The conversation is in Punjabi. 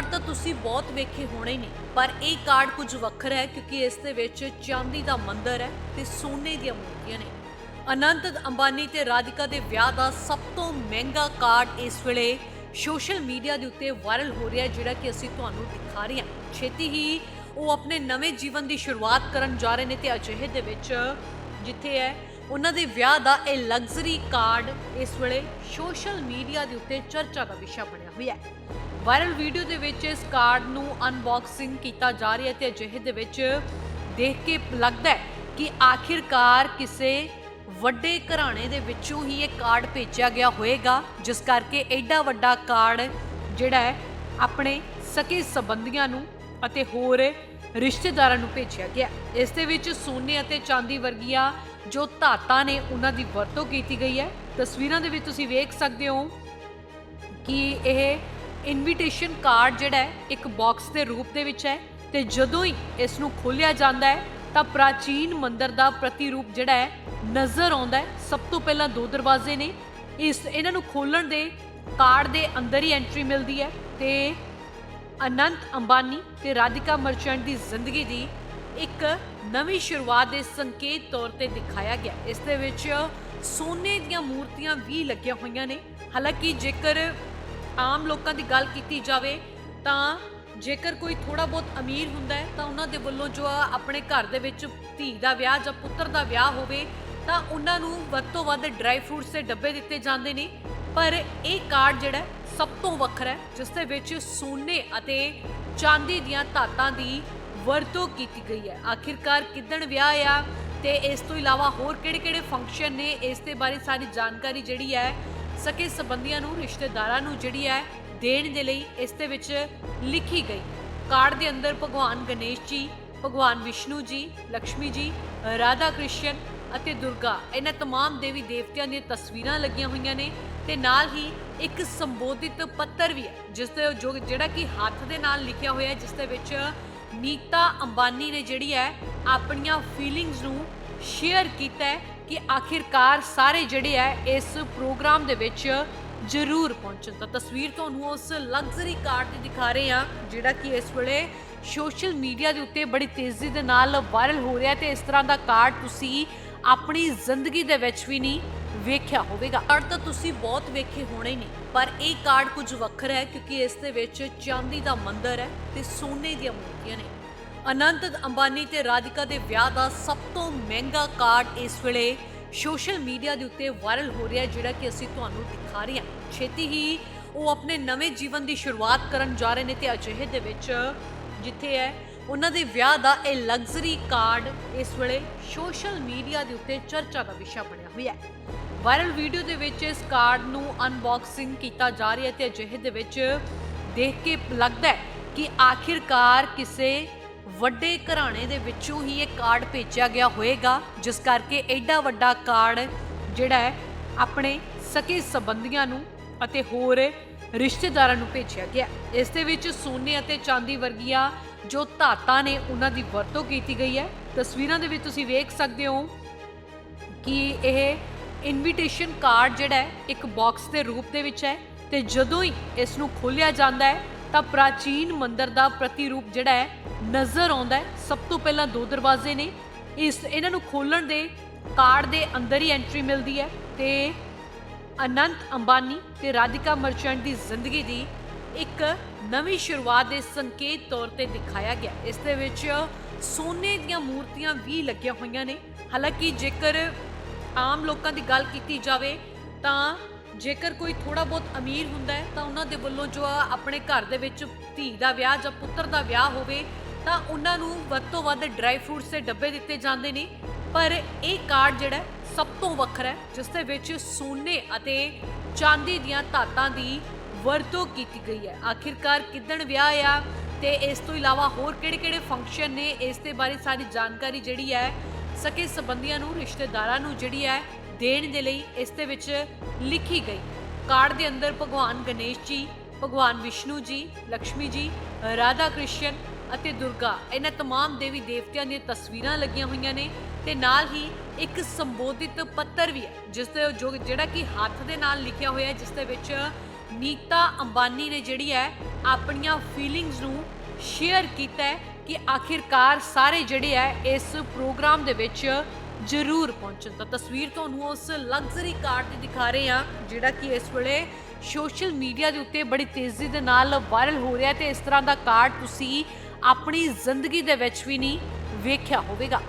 ਕਾਰਡ ਤਾਂ ਤੁਸੀਂ ਬਹੁਤ ਵੇਖੇ ਹੋਣੇ ਨੇ, ਪਰ ਇਹ ਕਾਰਡ ਕੁਝ ਵੱਖਰਾ ਹੈ ਕਿਉਂਕਿ ਇਸ ਦੇ ਵਿੱਚ ਚਾਂਦੀ ਦਾ ਮੰਦਰ ਹੈ ਤੇ ਸੋਨੇ ਦੀਆਂ ਮੂਰਤੀਆਂ ਨੇ। ਅਨੰਤ ਅੰਬਾਨੀ ਤੇ ਰਾਧਿਕਾ ਦੇ ਵਿਆਹ ਦਾ ਸਭ ਤੋਂ ਮਹਿੰਗਾ ਕਾਰਡ ਇਸ ਵੇਲੇ ਸੋਸ਼ਲ ਮੀਡੀਆ ਦੇ ਉੱਤੇ ਵਾਇਰਲ ਹੋ ਰਿਹਾ ਜਿਹੜਾ ਕਿ ਅਸੀਂ ਤੁਹਾਨੂੰ ਦਿਖਾ ਰਹੇ ਹਾਂ। ਛੇਤੀ ਹੀ ਉਹ ਆਪਣੇ ਨਵੇਂ ਜੀਵਨ ਦੀ ਸ਼ੁਰੂਆਤ ਕਰਨ ਜਾ ਰਹੇ ਨੇ ਤੇ ਅਜਿਹੇ ਦੇ ਵਿੱਚ ਜਿੱਥੇ ਹੈ, ਉਹਨਾਂ ਦੇ ਵਿਆਹ ਦਾ ਇਹ ਲਗਜ਼ਰੀ ਕਾਰਡ ਇਸ ਵੇਲੇ ਸੋਸ਼ਲ ਮੀਡੀਆ ਦੇ ਉੱਤੇ ਚਰਚਾ ਦਾ ਵਿਸ਼ਾ ਬਣਿਆ ਹੋਇਆ ਹੈ। ਵਾਇਰਲ ਵੀਡੀਓ ਦੇ ਵਿੱਚ ਇਸ ਕਾਰਡ ਨੂੰ ਅਨਬਾਕਸਿੰਗ ਕੀਤਾ ਜਾ ਰਿਹਾ ਹੈ ਤੇ ਅਜਿਹੇ ਦੇ ਵਿੱਚ ਦੇਖ ਕੇ ਲੱਗਦਾ ਹੈ ਕਿ ਆਖਿਰਕਾਰ ਕਿਸੇ ਵੱਡੇ ਘਰਾਣੇ ਦੇ ਵਿੱਚੋਂ ਹੀ ਇਹ ਕਾਰਡ ਭੇਜਿਆ ਗਿਆ ਹੋਵੇਗਾ, ਜਿਸ ਕਰਕੇ ਐਡਾ ਵੱਡਾ ਕਾਰਡ ਜਿਹੜਾ ਹੈ, ਆਪਣੇ ਸਕੇ ਸੰਬੰਧੀਆਂ ਨੂੰ ਅਤੇ ਹੋਰ ਰਿਸ਼ਤੇਦਾਰਾਂ ਨੂੰ ਭੇਜਿਆ ਗਿਆ ਇਸ ਦੇ ਵਿੱਚ ਸੋਨੇ ਅਤੇ ਚਾਂਦੀ ਵਰਗੀਆਂ ਜੋ ਧਾਤਾਂ ਨੇ, ਉਹਨਾਂ ਦੀ ਵਰਤੋਂ ਕੀਤੀ ਗਈ ਹੈ। ਤਸਵੀਰਾਂ ਦੇ ਵਿੱਚ ਤੁਸੀਂ ਵੇਖ ਸਕਦੇ ਹੋ ਕਿ ਇਹ ਇਨਵੀਟੇਸ਼ਨ ਕਾਰਡ ਜਿਹੜਾ ਹੈ, ਇੱਕ ਬਾਕਸ ਦੇ ਰੂਪ ਦੇ ਵਿੱਚ ਹੈ ਤੇ ਜਦੋਂ ਹੀ ਇਸ ਨੂੰ ਖੋਲ੍ਹਿਆ ਜਾਂਦਾ ਹੈ, ਤਾਂ ਪ੍ਰਾਚੀਨ ਮੰਦਿਰ ਦਾ ਪ੍ਰਤੀਰੂਪ ਜਿਹੜਾ ਹੈ, ਨਜ਼ਰ ਆਉਂਦਾ ਹੈ। ਸਭ ਤੋਂ ਪਹਿਲਾਂ ਦੋ ਦਰਵਾਜ਼ੇ ਨੇ। ਇਸ, ਇਹਨਾਂ ਨੂੰ ਖੋਲਣ ਦੇ ਕਾਰਡ ਦੇ ਅੰਦਰ ਹੀ ਐਂਟਰੀ ਮਿਲਦੀ ਹੈ ਤੇ ਅਨੰਤ ਅੰਬਾਨੀ ਤੇ ਰਾਧਿਕਾ ਮਰਚੈਂਟ ਦੀ ਜ਼ਿੰਦਗੀ ਦੀ ਇੱਕ ਨਵੀਂ ਸ਼ੁਰੂਆਤ ਦੇ ਸੰਕੇਤ ਤੌਰ ਤੇ ਦਿਖਾਇਆ ਗਿਆ। ਇਸ ਦੇ ਵਿੱਚ ਸੋਨੇ ਦੀਆਂ ਮੂਰਤੀਆਂ ਵੀ ਲੱਗੀਆਂ ਹੋਈਆਂ ਨੇ। ਹਾਲਾਂਕਿ ਜੇਕਰ ਆਮ ਲੋਕਾਂ ਦੀ ਗੱਲ ਕੀਤੀ ਜਾਵੇ ਤਾਂ ਜੇਕਰ ਕੋਈ ਥੋੜਾ ਬਹੁਤ ਅਮੀਰ ਹੁੰਦਾ ਹੈ ਤਾਂ ਉਹਨਾਂ ਦੇ ਵੱਲੋਂ ਜੋ ਆਪਣੇ ਘਰ ਦੇ ਵਿੱਚ ਧੀ ਦਾ ਵਿਆਹ ਜਾਂ ਪੁੱਤਰ ਦਾ ਵਿਆਹ ਹੋਵੇ ਤਾਂ ਉਹਨਾਂ ਨੂੰ ਵੱਧ ਤੋਂ ਵੱਧ ਡਰਾਈ ਫਰੂਟਸ ਦੇ ਡੱਬੇ ਦਿੱਤੇ ਜਾਂਦੇ ਨੇ। ਪਰ ਇਹ ਕਾਰਡ ਜਿਹੜਾ ਸਭ ਤੋਂ ਵੱਖਰਾ ਹੈ, ਜਿਸ ਦੇ ਵਿੱਚ ਸੋਨੇ ਅਤੇ ਚਾਂਦੀ ਦੀਆਂ ਧਾਤਾਂ ਦੀ ਵਰਤੋਂ ਕੀਤੀ ਗਈ ਹੈ। ਆਖਿਰਕਾਰ ਕਿਦਣ ਵਿਆਹ ਆ ਤੇ ਇਸ ਤੋਂ ਇਲਾਵਾ ਹੋਰ ਕਿਹੜੇ-ਕਿਹੜੇ ਫੰਕਸ਼ਨ ਨੇ, ਇਸ ਦੇ ਬਾਰੇ ਸਾਰੀ ਜਾਣਕਾਰੀ ਜਿਹੜੀ ਹੈ ਸਕੇ ਸਬੰਧੀਆਂ ਨੂੰ, ਰਿਸ਼ਤੇਦਾਰਾਂ ਨੂੰ ਜਿਹੜੀ ਹੈ ਦੇਣ ਦੇ ਲਈ ਇਸ ਦੇ ਵਿੱਚ ਲਿਖੀ ਗਈ। ਕਾਰਡ ਦੇ ਅੰਦਰ ਭਗਵਾਨ ਗਣੇਸ਼ ਜੀ, ਭਗਵਾਨ ਵਿਸ਼ਨੂੰ ਜੀ ਲక్ష్ਮੀ ਜੀ, ਰਾਧਾ ਕ੍ਰਿਸ਼ਨ ਅਤੇ ਦੁਰਗਾ, ਇਹਨਾਂ ਤਮਾਮ ਦੇਵੀ ਦੇਵਤਿਆਂ ਦੀਆਂ ਤਸਵੀਰਾਂ ਲੱਗੀਆਂ ਹੋਈਆਂ ਨੇ ਤੇ ਨਾਲ ਹੀ ਇੱਕ ਸੰਬੋਧਿਤ ਪੱਤਰ ਵੀ ਹੈ, ਜਿਸ ਤੇ ਜੋ ਜਿਹੜਾ ਕਿ ਹੱਥ ਦੇ ਨਾਲ ਲਿਖਿਆ ਹੋਇਆ ਹੈ, ਜਿਸ ਦੇ ਵਿੱਚ ਨੀਤਾ ਅੰਬਾਨੀ ਨੇ ਜਿਹੜੀ ਹੈ ਆਪਣੀਆਂ ਫੀਲਿੰਗਸ ਨੂੰ ਸ਼ੇਅਰ ਕੀਤਾ ਹੈ ਕਿ ਆਖਿਰਕਾਰ ਸਾਰੇ ਜਿਹੜੇ ਹੈ ਇਸ ਪ੍ਰੋਗਰਾਮ ਦੇ ਵਿੱਚ ਜ਼ਰੂਰ ਪਹੁੰਚਣ। ਤਾਂ ਤਸਵੀਰ ਤੁਹਾਨੂੰ ਉਸ ਲਗਜ਼ਰੀ ਕਾਰ ਦੀ ਦਿਖਾ ਰਹੇ ਹਾਂ, ਜਿਹੜਾ ਕਿ ਇਸ ਵੇਲੇ ਸੋਸ਼ਲ ਮੀਡੀਆ ਦੇ ਉੱਤੇ ਬੜੀ ਤੇਜ਼ੀ ਦੇ ਨਾਲ ਵਾਇਰਲ ਹੋ ਰਿਹਾ ਤੇ ਇਸ ਤਰ੍ਹਾਂ ਦਾ ਕਾਰਡ ਤੁਸੀਂ ਆਪਣੀ ਜ਼ਿੰਦਗੀ ਦੇ ਵਿੱਚ ਵੀ ਨਹੀਂ ਵੇਖਿਆ ਹੋਵੇਗਾ। ਕਾਰਡ ਤਾਂ ਤੁਸੀਂ ਬਹੁਤ ਵੇਖੇ ਹੋਣੇ ਨੇ, ਪਰ ਇਹ ਕਾਰਡ ਕੁਝ ਵੱਖਰਾ ਹੈ ਕਿਉਂਕਿ ਇਸ ਦੇ ਵਿੱਚ ਚਾਂਦੀ ਦਾ ਮੰਦਰ ਹੈ ਤੇ ਸੋਨੇ ਦੀਆਂ ਮੂਰਤੀਆਂ ਨੇ। ਅਨੰਤ ਅੰਬਾਨੀ ਤੇ ਰਾਧਿਕਾ ਦੇ ਵਿਆਹ ਦਾ ਸਭ ਤੋਂ ਮਹਿੰਗਾ ਕਾਰਡ ਇਸ ਵੇਲੇ ਸੋਸ਼ਲ ਮੀਡੀਆ ਦੇ ਉੱਤੇ ਵਾਇਰਲ ਹੋ ਰਿਹਾ ਜਿਹੜਾ ਕਿ ਅਸੀਂ ਤੁਹਾਨੂੰ ਦਿਖਾ ਰਹੇ ਹਾਂ। ਛੇਤੀ ਹੀ ਉਹ ਆਪਣੇ ਨਵੇਂ ਜੀਵਨ ਦੀ ਸ਼ੁਰੂਆਤ ਕਰਨ ਜਾ ਰਹੇ ਨੇ ਤੇ ਅਜਿਹੇ ਦੇ ਵਿੱਚ ਜਿੱਥੇ ਹੈ, ਉਹਨਾਂ ਦੇ ਵਿਆਹ ਦਾ ਇਹ ਲਗਜ਼ਰੀ ਕਾਰਡ ਇਸ ਵੇਲੇ ਸੋਸ਼ਲ ਮੀਡੀਆ ਦੇ ਉੱਤੇ ਚਰਚਾ ਦਾ ਵਿਸ਼ਾ ਬਣਿਆ ਹੋਇਆ ਹੈ। ਵਾਇਰਲ ਵੀਡੀਓ ਦੇ ਵਿੱਚ ਇਸ ਕਾਰਡ ਨੂੰ ਅਨਬਾਕਸਿੰਗ ਕੀਤਾ ਜਾ ਰਿਹਾ ਹੈ ਤੇ ਅਜਿਹੇ ਦੇ ਵਿੱਚ ਦੇਖ ਕੇ ਲੱਗਦਾ ਹੈ ਕਿ ਆਖਿਰਕਾਰ ਕਿਸੇ ਵੱਡੇ ਘਰਾਣੇ ਦੇ ਵਿੱਚੋਂ ਹੀ ਇਹ ਕਾਰਡ ਭੇਜਿਆ ਗਿਆ ਹੋਵੇਗਾ, ਜਿਸ ਕਰਕੇ ਐਡਾ ਵੱਡਾ ਕਾਰਡ ਜਿਹੜਾ ਹੈ, ਆਪਣੇ ਸਕੇ ਸੰਬੰਧੀਆਂ ਨੂੰ ਅਤੇ ਹੋਰ ਰਿਸ਼ਤੇਦਾਰਾਂ ਨੂੰ ਭੇਜਿਆ ਗਿਆ। ਇਸ ਦੇ ਵਿੱਚ ਸੋਨੇ ਅਤੇ ਚਾਂਦੀ ਵਰਗੀਆਂ ਜੋ ਧਾਤਾਂ ਨੇ, ਉਹਨਾਂ ਦੀ ਵਰਤੋਂ ਕੀਤੀ ਗਈ ਹੈ। ਤਸਵੀਰਾਂ ਦੇ ਵਿੱਚ ਤੁਸੀਂ ਵੇਖ ਸਕਦੇ ਹੋ ਕਿ ਇਹ ਇਨਵੀਟੇਸ਼ਨ ਕਾਰਡ ਜਿਹੜਾ ਹੈ, ਇੱਕ ਬਾਕਸ ਦੇ ਰੂਪ ਦੇ ਵਿੱਚ ਹੈ ਤੇ ਜਦੋਂ ਹੀ ਇਸ ਨੂੰ ਖੋਲ੍ਹਿਆ ਜਾਂਦਾ ਹੈ, ਤਾਂ ਪ੍ਰਾਚੀਨ ਮੰਦਰ ਦਾ ਪ੍ਰਤੀਰੂਪ ਜਿਹੜਾ ਹੈ ਨਜ਼ਰ ਆਉਂਦਾ ਹੈ। ਸਭ ਤੋਂ ਪਹਿਲਾਂ ਦੋ ਦਰਵਾਜ਼ੇ ਨੇ। ਇਸ, ਇਹਨਾਂ ਨੂੰ ਖੋਲਣ ਦੇ ਕਾਰਡ ਦੇ ਅੰਦਰ ਹੀ ਐਂਟਰੀ ਮਿਲਦੀ ਹੈ ਤੇ ਅਨੰਤ ਅੰਬਾਨੀ ਤੇ ਰਾਧਿਕਾ ਮਰਚੈਂਟ ਦੀ ਜ਼ਿੰਦਗੀ ਦੀ ਇੱਕ ਨਵੀਂ ਸ਼ੁਰੂਆਤ ਦੇ ਸੰਕੇਤ ਤੌਰ ਤੇ ਦਿਖਾਇਆ ਗਿਆ। ਇਸ ਦੇ ਵਿੱਚ ਸੋਨੇ ਦੀਆਂ ਮੂਰਤੀਆਂ ਵੀ ਲੱਗੀਆਂ ਹੋਈਆਂ ਨੇ। ਹਾਲਾਂਕਿ ਜੇਕਰ ਆਮ ਲੋਕਾਂ ਦੀ ਗੱਲ ਕੀਤੀ ਜਾਵੇ ਤਾਂ ਜੇਕਰ ਕੋਈ ਥੋੜਾ ਬਹੁਤ ਅਮੀਰ ਹੁੰਦਾ ਹੈ ਤਾਂ ਉਹਨਾਂ ਦੇ ਵੱਲੋਂ ਜੋ ਆਪਣੇ ਘਰ ਦੇ ਵਿੱਚ ਧੀ ਦਾ ਵਿਆਹ ਜਾਂ ਪੁੱਤਰ ਦਾ ਵਿਆਹ ਹੋਵੇ ਤਾਂ ਉਹਨਾਂ ਨੂੰ ਵੱਧ ਤੋਂ ਵੱਧ ਡਰਾਈ ਫਰੂਟਸ ਦੇ ਡੱਬੇ ਦਿੱਤੇ ਜਾਂਦੇ ਨੇ। ਪਰ ਇਹ ਕਾਰਡ ਜਿਹੜਾ ਸਭ ਤੋਂ ਵੱਖਰਾ ਹੈ, ਜਿਸ ਦੇ ਵਿੱਚ ਸੋਨੇ ਅਤੇ ਚਾਂਦੀ ਦੀਆਂ ਧਾਤਾਂ ਦੀ ਵਰਤੋਂ ਕੀਤੀ ਗਈ ਹੈ। ਆਖਿਰਕਾਰ ਕਿਦਣ ਵਿਆਹ ਆ ਤੇ ਇਸ ਤੋਂ ਇਲਾਵਾ ਹੋਰ ਕਿਹੜੇ-ਕਿਹੜੇ ਫੰਕਸ਼ਨ ਨੇ, ਇਸ ਦੇ ਬਾਰੇ ਸਾਰੀ ਜਾਣਕਾਰੀ ਜਿਹੜੀ ਹੈ, ਸਕੇ ਸੰਬੰਧੀਆਂ ਨੂੰ, ਰਿਸ਼ਤੇਦਾਰਾਂ ਨੂੰ ਜਿਹੜੀ ਹੈ, ਦੇਣ ਦੇ ਲਈ ਇਸ ਦੇ ਵਿੱਚ ਲਿਖੀ ਗਈ। ਕਾਰਡ ਦੇ ਅੰਦਰ ਭਗਵਾਨ ਗਣੇਸ਼ ਜੀ, ਭਗਵਾਨ ਵਿਸ਼ਨੂੰ ਜੀ ਲక్ష్ਮੀ ਜੀ, ਰਾਧਾ ਕ੍ਰਿਸ਼ਨ ਅਤੇ ਦੁਰਗਾ ਇਹਨਾਂ तमाम ਦੇਵੀ ਦੇਵਤਿਆਂ ਦੀਆਂ ਤਸਵੀਰਾਂ ਲੱਗੀਆਂ ਹੋਈਆਂ ਨੇ ਤੇ ਨਾਲ ਹੀ ਇੱਕ ਸੰਬੋਧਿਤ ਪੱਤਰ ਵੀ ਹੈ ਜਿਸ ਦੇ ਜੋ ਜਿਹੜਾ ਕਿ ਹੱਥ ਦੇ ਨਾਲ ਲਿਖਿਆ ਹੋਇਆ ਹੈ ਜਿਸ ਦੇ ਵਿੱਚ ਨੀਤਾ ਅੰਬਾਨੀ ਨੇ ਜਿਹੜੀ ਹੈ ਆਪਣੀਆਂ ਫੀਲਿੰਗਸ ਨੂੰ ਸ਼ੇਅਰ ਕੀਤਾ ਹੈ ਕਿ ਆਖਿਰਕਾਰ ਸਾਰੇ ਜਿਹੜੇ ਹੈ ਇਸ ਪ੍ਰੋਗਰਾਮ ਦੇ ਵਿੱਚ ਜ਼ਰੂਰ ਪਹੁੰਚਣ ਤਾਂ ਤਸਵੀਰ ਤੁਹਾਨੂੰ ਉਸ ਲਗਜ਼ਰੀ ਕਾਰ ਦੀ ਦਿਖਾ ਰਹੇ ਹਾਂ ਜਿਹੜਾ ਕਿ ਇਸ ਵੇਲੇ ਸੋਸ਼ਲ ਮੀਡੀਆ ਦੇ ਉੱਤੇ ਬੜੀ ਤੇਜ਼ੀ ਦੇ ਨਾਲ ਵਾਇਰਲ ਹੋ ਰਿਹਾ ਤੇ ਇਸ ਤਰ੍ਹਾਂ ਦਾ ਕਾਰਡ ਤੁਸੀਂ ਆਪਣੀ ਜ਼ਿੰਦਗੀ ਦੇ ਵਿੱਚ ਵੀ ਨਹੀਂ ਵੇਖਿਆ ਹੋਵੇਗਾ।